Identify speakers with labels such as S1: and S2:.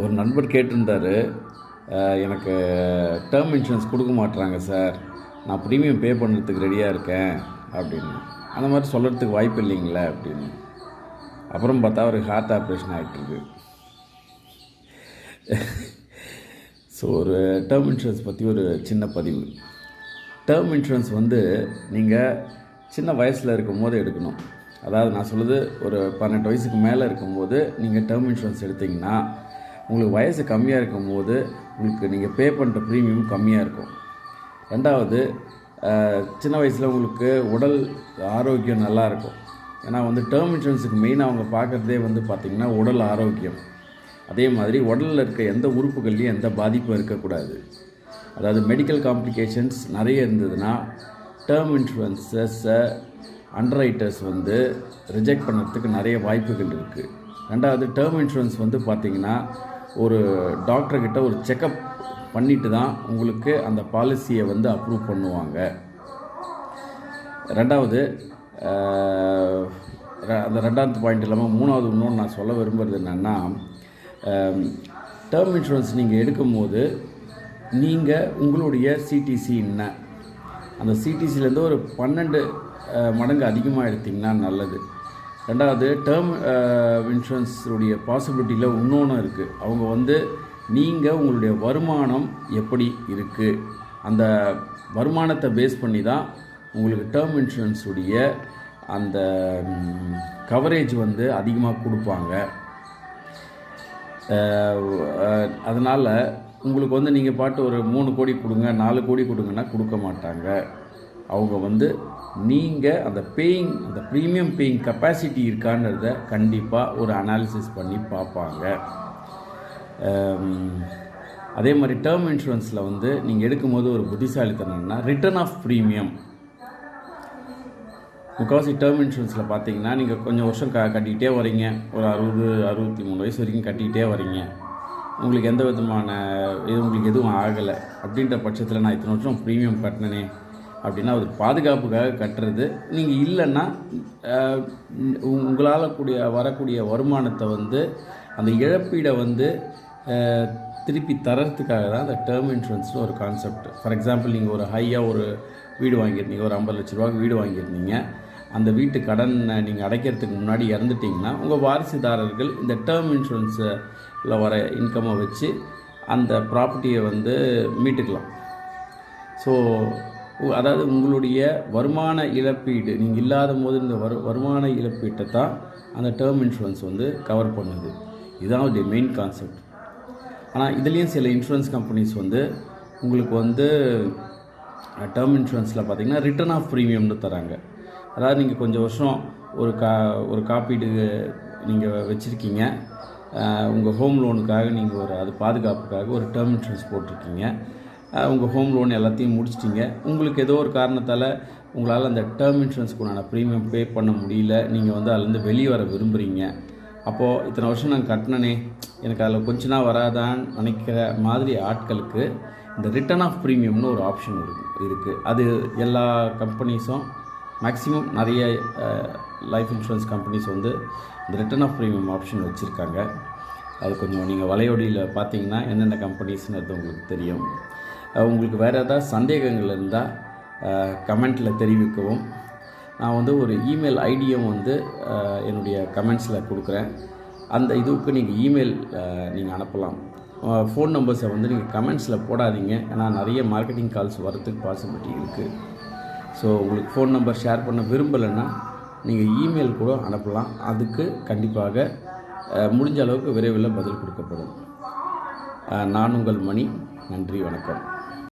S1: ஒரு நண்பர் கேட்டிருந்தாரு எனக்கு டேர்ம் இன்சூரன்ஸ் கொடுக்க மாட்டுறாங்க சார். நான் ப்ரீமியம் பே பண்ணுறதுக்கு ரெடியாக இருக்கேன் அப்படின்னு. அந்த மாதிரி சொல்கிறதுக்கு வாய்ப்பு இல்லைங்களே அப்படின்னு. அப்புறம் பார்த்தா அவருக்கு ஹார்ட் ஆப்ரேஷன் ஆகிட்டுருக்கு ஸோ ஒரு டேர்ம் இன்சூரன்ஸ் பற்றி ஒரு சின்ன பதிவு. டேர்ம் இன்சூரன்ஸ் வந்து நீங்கள் சின்ன வயசில் இருக்கும்போது எடுக்கணும். அதாவது நான் சொல்லுது ஒரு பன்னெண்டு வயசுக்கு மேலே இருக்கும்போது நீங்கள் டேர்ம் இன்சூரன்ஸ் எடுத்திங்கன்னா உங்களுக்கு வயசு கம்மியாக இருக்கும்போது உங்களுக்கு நீங்கள் பே பண்ணுற ப்ரீமியம் கம்மியாக இருக்கும். ரெண்டாவது சின்ன வயசில் உங்களுக்கு உடல் ஆரோக்கியம் நல்லா இருக்கும். ஏன்னா வந்து டேர்ம் இன்சூரன்ஸுக்கு மெயினாக அவங்க பார்க்குறதே வந்து பார்த்திங்கன்னா உடல் ஆரோக்கியம். அதே மாதிரி உடலில் இருக்க எந்த உறுப்புகள்லையும் எந்த பாதிப்பும் இருக்கக்கூடாது. அதாவது மெடிக்கல் காம்ப்ளிகேஷன்ஸ் நிறைய இருந்ததுன்னா டேர்ம் இன்சூரன்ஸஸை அண்டர்ரைட்டர்ஸ் வந்து ரிஜெக்ட் பண்ணுறதுக்கு நிறைய வாய்ப்புகள் இருக்குது ரெண்டாவது டேர்ம் இன்சூரன்ஸ் வந்து பார்த்திங்கன்னா ஒரு டாக்டர்கிட்ட ஒரு செக்கப் பண்ணிட்டு தான் உங்களுக்கு அந்த பாலிசியை வந்து அப்ரூவ் பண்ணுவாங்க. ரெண்டாவது அந்த ரெண்டாவது பாயிண்ட் இல்லாமல் மூணாவது இன்னொன்று நான் சொல்ல விரும்புகிறது என்னென்னா டேர்ம் இன்சூரன்ஸ் நீங்கள் எடுக்கும்போது நீங்கள் உங்களுடைய சிடிசி என்ன? அந்த சிடிசிலேருந்து ஒரு பன்னெண்டு மடங்கு அதிகமாக எடுத்திங்கன்னா நல்லது. ரெண்டாவது டேர்ம் இன்சூரன்ஸுடைய uh, பாசிபிலிட்டியில் இன்னொன்று இருக்குது அவங்க வந்து நீங்கள் உங்களுடைய வருமானம் எப்படி இருக்குது அந்த வருமானத்தை பேஸ் பண்ணி தான் உங்களுக்கு டேர்ம் இன்சூரன்ஸுடைய அந்த கவரேஜ் வந்து அதிகமாக கொடுப்பாங்க. அதனால் உங்களுக்கு வந்து நீங்கள் பாட்டு ஒரு மூணு கோடி கொடுங்க நாலு கோடி கொடுங்கன்னா கொடுக்க மாட்டாங்க. அவங்க வந்து நீங்கள் அந்த பேயிங் அந்த ப்ரீமியம் பேயிங் கெப்பாசிட்டி இருக்கான்றத கண்டிப்பாக ஒரு அனாலிசிஸ் பண்ணி பார்ப்பாங்க. Um, அதே மாதிரி டேர்ம் இன்சூரன்ஸில் வந்து நீங்கள் எடுக்கும்போது ஒரு புத்திசாலித்தனம்னா ரிட்டர்ன் ஆஃப் ப்ரீமியம் முக்கால்வாசி டேர்ம் இன்சூரன்ஸில் பார்த்தீங்கன்னா நீங்கள் கொஞ்சம் வருஷம் க கட்டிக்கிட்டே வரீங்க ஒரு அறுபது அறுபத்தி மூணு வயசு வரைக்கும் கட்டிக்கிட்டே வரீங்க உங்களுக்கு எந்த விதமான இது உங்களுக்கு எதுவும் ஆகலை. அப்படின்ற பட்சத்தில் நான் இத்தனை வருஷம் ப்ரீமியம் கட்டினேனே. அப்படின்னா அது பாதுகாப்புக்காக கட்டுறது. நீங்கள் இல்லைன்னா உ- உங்களால் கூடிய வரக்கூடிய வருமானத்தை வந்து அந்த இழப்பீடை வந்து திருப்பி தரத்துக்காக தான் அந்த டேர்ம் இன்சூரன்ஸ்னு ஒரு கான்செப்ட் ஃபார் எக்ஸாம்பிள் நீங்கள் ஒரு ஹையாக ஒரு வீடு வாங்கியிருந்தீங்க ஒரு ஐம்பது லட்ச ரூபாய்க்கு வீடு வாங்கியிருந்தீங்க. அந்த வீட்டு கடன் நீங்கள் அடைக்கிறதுக்கு முன்னாடி இறந்துட்டிங்கன்னா உங்கள் வாரிசுதாரர்கள் இந்த டேர்ம் இன்சூரன்ஸில் வர இன்கம்மை வச்சு அந்த ப்ராப்பர்ட்டியை வந்து மீட்டுக்கலாம். ஸோ அதாவது உங்களுடைய வருமான இழப்பீடு நீங்கள் இல்லாத போது இந்த வரு வருமான இழப்பீட்டை தான் அந்த டேர்ம் இன்சூரன்ஸ் வந்து கவர் பண்ணுது. இதுதான் அதோடைய மெயின் கான்செப்ட் ஆனால் இதுலேயும் சில இன்சூரன்ஸ் கம்பெனிஸ் வந்து உங்களுக்கு வந்து டேர்ம் இன்சூரன்ஸில் பார்த்தீங்கன்னா ரிட்டர்ன் ஆஃப் ப்ரீமியம்னு தராங்க. அதாவது நீங்கள் கொஞ்சம் வருஷம் ஒரு கா ஒரு காப்பீடு நீங்கள் வச்சுருக்கீங்க. உங்கள் ஹோம் லோனுக்காக நீங்கள் ஒரு அது பாதுகாப்புக்காக ஒரு டேர்ம் இன்சூரன்ஸ் போட்டிருக்கீங்க. உங்கள் ஹோம் லோன் எல்லாத்தையும் முடிச்சிட்டிங்க. உங்களுக்கு ஏதோ ஒரு காரணத்தால் உங்களால் அந்த டேர்ம் இன்சூரன்ஸுக்குண்டான ப்ரீமியம் பே பண்ண முடியல. நீங்கள் வந்து அதுலேருந்து வெளியே வர விரும்புகிறீங்க அப்போது இத்தனை வருஷம் நான் கட்டினனே. எனக்கு அதில் கொஞ்ச நாள் வராதான்னு நினைக்கிற மாதிரி ஆட்களுக்கு இந்த ரிட்டர்ன் ஆஃப் ப்ரீமியம்னு ஒரு ஆப்ஷன் இருக்கு. இருக்குது அது எல்லா கம்பெனிஸும் மேக்ஸிமம் நிறைய லைஃப் இன்சூரன்ஸ் கம்பெனிஸ் வந்து இந்த ரிட்டர்ன் ஆஃப் ப்ரீமியம் ஆப்ஷன் வச்சுருக்காங்க. அது கொஞ்சம் நீங்கள் வலையொடியில் பார்த்தீங்கன்னா என்னென்ன கம்பெனிஸ்னு உங்களுக்கு தெரியும். உங்களுக்கு வேறு ஏதாவது சந்தேகங்கள் இருந்தால் கமெண்ட்டில் தெரிவிக்கவும். நான் வந்து ஒரு இமெயில் ஐடியும் வந்து என்னுடைய கமெண்ட்ஸில் கொடுக்குறேன். அந்த இதுக்கு நீங்கள் இமெயில் நீங்கள் அனுப்பலாம். ஃபோன் நம்பர்ஸை வந்து நீங்கள் கமெண்ட்ஸில் போடாதீங்க. ஏன்னா நிறைய மார்க்கெட்டிங் கால்ஸ் வரத்துக்கு பாசிபிலிட்டி இருக்குது ஸோ உங்களுக்கு ஃபோன் நம்பர் ஷேர் பண்ண விரும்பலைன்னா நீங்கள் இமெயில் கூட அனுப்பலாம். அதுக்கு கண்டிப்பாக முடிஞ்ச அளவுக்கு விரைவில் பதில் கொடுக்கப்படும். நான் உங்கள் மணி. நன்றி வணக்கம்.